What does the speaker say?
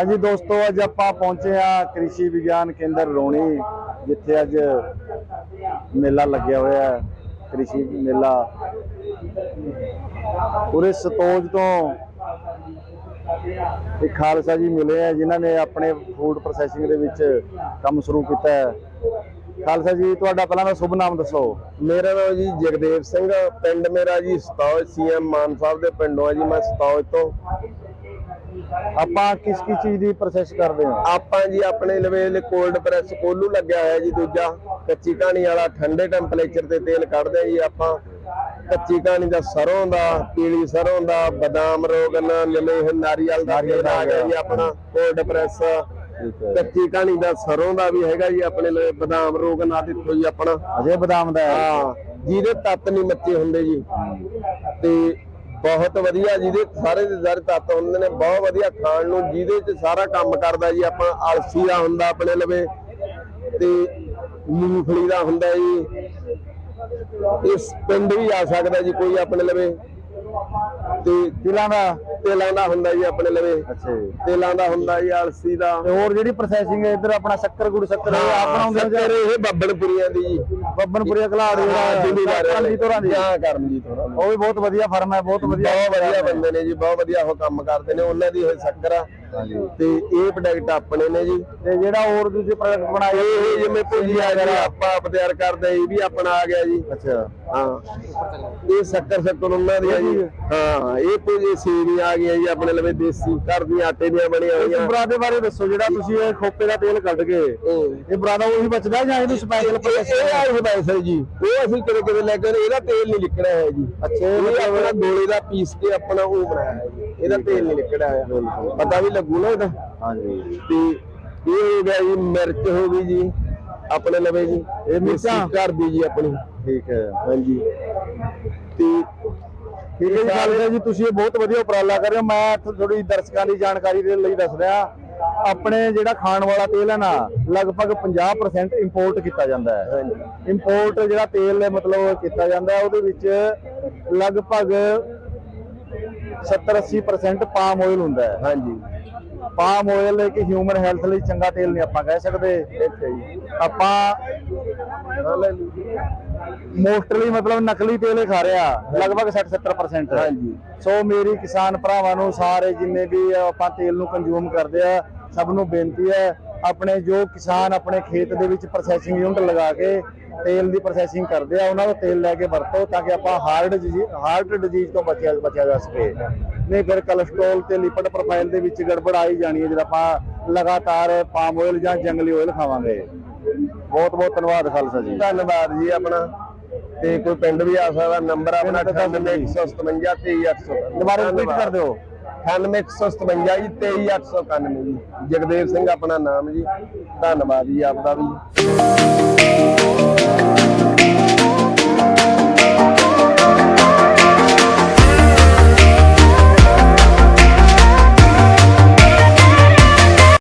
ਹਾਂਜੀ ਦੋਸਤੋ, ਅੱਜ ਆਪਾਂ ਪਹੁੰਚੇ ਆ ਕ੍ਰਿਸ਼ੀ ਵਿਗਿਆਨ ਕੇਂਦਰ ਰੋਣੀ, ਜਿੱਥੇ ਅੱਜ ਮੇਲਾ ਲੱਗਿਆ ਹੋਇਆ ਹੈ। ਕ੍ਰਿਸ਼ੀ ਮੇਲਾ ਪੂਰੇ ਸਤੋਜ ਤੋਂ ਇੱਕ ਖਾਲਸਾ ਜੀ ਮਿਲੇ ਆ ਜਿਨ੍ਹਾਂ ਨੇ ਆਪਣੇ ਫੂਡ ਪ੍ਰੋਸੈਸਿੰਗ ਦੇ ਵਿੱਚ ਕੰਮ ਸ਼ੁਰੂ ਕੀਤਾ ਹੈ। ਖਾਲਸਾ ਜੀ, ਤੁਹਾਡਾ ਪਹਿਲਾਂ ਦਾ ਸ਼ੁਭ ਨਾਮ ਦੱਸੋ। ਮੇਰਾ ਨਾਮ ਜੀ ਜਗਦੇਵ ਸਿੰਘ, ਪਿੰਡ ਮੇਰਾ ਜੀ ਸਤੌਜ, ਸੀਐਮ ਮਾਨ ਸਾਹਿਬ ਦੇ ਪਿੰਡੋਂ ਆ ਜੀ, ਮੈਂ ਸਤੌਜ ਤੋਂ। ਆਪਾਂ ਕਿਸ ਕਿਸ ਚੀਜ਼ ਦੀ ਪ੍ਰੋਸੈਸ ਕਰਦੇ ਹਾਂ? ਆਪਾਂ ਜੀ ਆਪਣੇ ਲਵੇਲ ਕੋਲਡ ਪ੍ਰੈਸ ਕੋਲੂ ਲੱਗਿਆ ਹੋਇਆ ਜੀ ਦੂਜਾ ਕੱਚੀ ਕਹਾਣੀ ਵਾਲਾ ਠੰਡੇ ਟੈਂਪਰੇਚਰ ਤੇ ਤੇਲ ਕੱਢਦੇ ਜੀ ਆਪਾਂ। ਕੱਚੀ ਕਹਾਣੀ ਦਾ ਸਰੋਂ ਦਾ ਪੀਲੀ ਸਰੋਂ ਦਾ ਬਦਾਮ ਰੋਗਨ ਨਿਮੇਹ ਨਾਰੀਅਲ ਦਾ ਤੇਲ ਆ ਗਿਆ ਜੀ ਆਪਣਾ ਕੋਲਡ ਪ੍ਰੈਸ ਕੱਚੀ ਕਹਾਣੀ ਦਾ ਸਰੋਂ ਦਾ ਵੀ ਹੈਗਾ ਜੀ ਆਪਣੇ ਲਈ ਬਦਾਮ ਰੋਗਨ ਆਦਿ ਜੀ ਆਪਣਾ। ਅਜੇ ਬਦਾਮ ਦਾ ਹੈ। ਹਾਂ ਜਿਹਦੇ ਤੱਤ ਨਹੀਂ ਮੱਚੇ ਹੁੰਦੇ ਜੀ। ਤੇ ਬਹੁਤ ਵਧੀਆ ਜਿਹਦੇ ਸਾਰੇ ਦੇ ਸਾਰੇ ਤੱਤ ਹੁੰਦੇ ਨੇ, ਬਹੁਤ ਵਧੀਆ ਖਾਣ ਨੂੰ, ਜਿਹਦੇ ਚ ਸਾਰਾ ਕੰਮ ਕਰਦਾ ਜੀ, ਆਪਾਂ ਅਲਸੀ ਦਾ ਹੁੰਦਾ ਆਪਣੇ ਲਵੇ, ਤੇ ਮੂੰਗਫਲੀ ਦਾ ਹੁੰਦਾ ਜੀ, ਇਸ ਪਿੰਡ ਵੀ ਆ ਸਕਦਾ ਜੀ, ਕੋਈ ਆਪਣੇ ਲਵੇ। ਤੇ ਤਿਲਾਂ ਦਾ ਤੇਲਾਂ ਦਾ ਹੁੰਦਾ ਜੀ ਆਪਣੇ ਲਵੇ। ਅੱਛਾ ਜੀ। ਤੇਲਾਂ ਦਾ ਹੁੰਦਾ ਜੀ ਅਲਸੀ ਦਾ। ਤੇ ਹੋਰ ਜਿਹੜੀ ਪ੍ਰੋਸੈਸਿੰਗ ਹੈ ਇੱਧਰ ਆਪਣਾ ਸ਼ੱਕਰ ਗੁੜ ਸ਼ੱਕਰ ਇਹ ਆਪ ਬਣਾਉਂਦੇ ਹੋ ਜਾਂ? ਇਹ ਬੱਬਣਪੁਰੀਆਂ ਦੀ ਜੀ। ਬੱਬਨਪੁਰੀਆ ਘਲਾੜ ਹਾਂ ਜ਼ਿਮੀਦਾਰ ਕਰਮਜੀਤ ਹੋਰਾਂ ਦੀ। ਹਾਂ ਕਰਮਜੀਤ ਹੋਰਾਂ ਦੀ। ਉਹ ਵੀ ਬਹੁਤ ਵਧੀਆ ਫਰਮ ਹੈ ਬਹੁਤ ਵਧੀਆ ਬਹੁਤ ਵਧੀਆ ਬੰਦੇ ਨੇ ਜੀ ਬਹੁਤ ਵਧੀਆ ਉਹ ਕੰਮ ਕਰਦੇ ਨੇ। ਉਹਨਾਂ ਦੀ ਇਹ ਸ਼ੱਕਰ ਆ। ਤੇ ਇਹ ਪ੍ਰੋਡਕਟ ਆਪਣੇ ਨੇ ਜੀ। ਤੇ ਜਿਹੜਾ ਹੋਰ ਦੂਜੇ ਪ੍ਰੋਡਕਟ ਬਣਾਏ ਇਹ ਜਿਵੇਂ ਭੁਜੀਆ ਜਿਹੜਾ ਆਪਾਂ ਆਪ ਤਿਆਰ ਕਰਦੇ ਇਹ ਵੀ ਆਪਣਾ ਆ ਗਿਆ ਜੀ। ਅੱਛਾ। ਹਾਂ। ਇਹ ਸ਼ੱਕਰ ਸ਼ੱਕਰ ਉਹਨਾਂ ਦੀ ਆ ਜੀ ਹਾਂ। ਇਹ ਭੁਜੀ ਸੇਵੀ ਆ ਗਈਆਂ ਜੀ ਆਪਣੇ ਲਵੇ ਦੇਸੀ ਘਰ ਦੀਆਂ ਆਟੇ ਦੀਆਂ ਬਣੀਆਂ ਹੋਈਆਂ। ਬਰਾ ਦੇ ਬਾਰੇ ਦੱਸੋ ਜਿਹੜਾ ਤੁਸੀਂ ਇਹ ਖੋਪੇ ਦਾ ਤੇਲ ਕੱਢ ਕੇ ਇਹ ਬਰਾ ਦਾ ਉਹੀ ਬਚਦਾ ਜਾਂ ਇਹਨੂੰ ਸਪੈਸ਼ਲ ਪ੍ਰੋਸੈਸ ਇਹ ਆਈ ਸਪੈਸ਼ਲ ਜੀ। ਉਹ ਅਸੀਂ ਕਿਤੇ ਕਿਤੇ ਲੈ ਕੇ ਇਹਦਾ ਤੇਲ ਨਹੀਂ ਨਿਕਲਿਆ ਹੈ ਜੀ। ਅੱਛਾ, ਇਹ ਆਪਣਾ ਗੋਲੇ ਦਾ ਪੀਸ ਕੇ ਆਪਣਾ ਉਹ ਬਣਾਇਆ ਹੈ ਇਹਦਾ ਤੇਲ ਨਹੀਂ ਨਿਕਲਿਆ ਪਤਾ ਵੀ ਲੱਗੂ ਨਾ ਇਹਦਾ। ਹਾਂਜੀ। ਤੇ ਇਹ ਹੋ ਗਿਆ ਜੀ ਮਿਰਚ ਹੋ ਗਈ ਜੀ ਆਪਣੇ ਲਵੇ ਜੀ। ਇਹ ਮਿਰਚਾਂ? ਘਰ ਦੀ ਜੀ ਆਪਣੀ। ਠੀਕ ਹੈ। ਹਾਂਜੀ। ਤੇ ਠੀਕ ਹੈ ਜੀ। ਖਾਲਸਾ ਜੀ ਤੁਸੀਂ ਇਹ ਬਹੁਤ ਵਧੀਆ ਉਪਰਾਲਾ ਕਰ ਰਹੇ ਹੋ। ਮੈਂ ਥੋੜੀ ਦਰਸ਼ਕਾਂ ਦੀ ਜਾਣਕਾਰੀ ਦੇ ਲਈ ਦੱਸ ਰਿਹਾ। ਆਪਣੇ ਜਿਹੜਾ ਖਾਣ ਵਾਲਾ ਤੇਲ ਹੈ ਨਾ ਲਗਭਗ 50% ਇੰਪੋਰਟ ਕੀਤਾ ਜਾਂਦਾ ਹੈ। ਇੰਪੋਰਟ ਜਿਹੜਾ ਤੇਲ ਹੈ ਮਤਲਬ ਕੀਤਾ ਜਾਂਦਾ ਹੈ ਉਹਦੇ ਵਿੱਚ ਲਗਭਗ 70-80% ਪਾਮ ਆਇਲ ਹੁੰਦਾ ਹੈ। ਹਾਂਜੀ। ਪਾਮ ਆਇਲ ਇੱਕ ਹਿਊਮਨ ਹੈਲਥ ਲਈ ਚੰਗਾ ਤੇਲ ਨਹੀਂ ਆਪਾਂ ਕਹਿ ਸਕਦੇ। ਆਪਾਂ ਮੋਸਟਲੀ ਮਤਲਬ ਨਕਲੀ ਤੇਲ ਹੀ ਖਾ ਰਿਹਾ ਲਗਭਗ 60-70% ਹਾਂਜੀ। ਸੋ ਮੇਰੀ ਕਿਸਾਨ ਭਰਾਵਾਂ ਨੂੰ ਸਾਰੇ ਜਿੰਨੇ ਵੀ ਆਪਾਂ ਤੇਲ ਨੂੰ ਕੰਜ਼ੂਮ ਕਰਦੇ ਆ ਸਭ ਨੂੰ ਬੇਨਤੀ ਹੈ ਆਪਣੇ ਜੋ ਕਿਸਾਨ ਆਪਣੇ ਖੇਤ ਦੇ ਵਿੱਚ ਪ੍ਰੋਸੈਸਿੰਗ ਯੂਨਿਟ ਲਗਾ ਕੇ ਤੇਲ ਦੀ ਪ੍ਰੋਸੈਸਿੰਗ ਕਰਦੇ ਆ ਉਹਨਾਂ ਦਾ ਤੇਲ ਲੈ ਕੇ ਵਰਤੋ ਤਾਂ ਕਿ ਆਪਾਂ ਹਾਰਟ ਹਾਰਟ ਡਿਜ਼ੀਜ਼ ਤੋਂ ਬਚਿਆ ਬਚਿਆ ਜਾ ਸਕੇ। ਨਹੀਂ ਫਿਰ ਕੋਲੇਸਟ੍ਰੋਲ ਤੇ ਲਿਪਿਡ ਪ੍ਰੋਫਾਈਲ ਦੇ ਵਿੱਚ ਗੜਬੜ ਆਈ ਜਾਣੀ ਹੈ ਜਦੋਂ ਆਪਾਂ ਲਗਾਤਾਰ ਪਾਮ ਆਇਲ ਜਾਂ ਜੰਗਲੀ ਆਇਲ ਖਾਵਾਂਗੇ। ਬਹੁਤ ਬਹੁਤ ਧੰਨਵਾਦ ਖਾਲਸਾ ਜੀ। ਧੰਨਵਾਦ ਜੀ ਆਪਣਾ। ਤੇ ਕੋਈ ਪਿੰਡ ਵੀ ਆ ਸਕਦਾ ਨੰਬਰ ਆਪਣਾ ਪਿੰਡ ਤਾਂ ਦੱਸ ਦਿਓ ਜੀ। 9857 23800 ਦੁਬਾਰਾ ਰਿਪੀਟ ਕਰ ਦਿਓ। 9857 ਜੀ 23891 ਜੀ। ਜਗਦੇਵ ਸਿੰਘ ਆਪਣਾ ਨਾਮ ਜੀ। ਧੰਨਵਾਦ ਜੀ ਆਪਦਾ ਵੀ।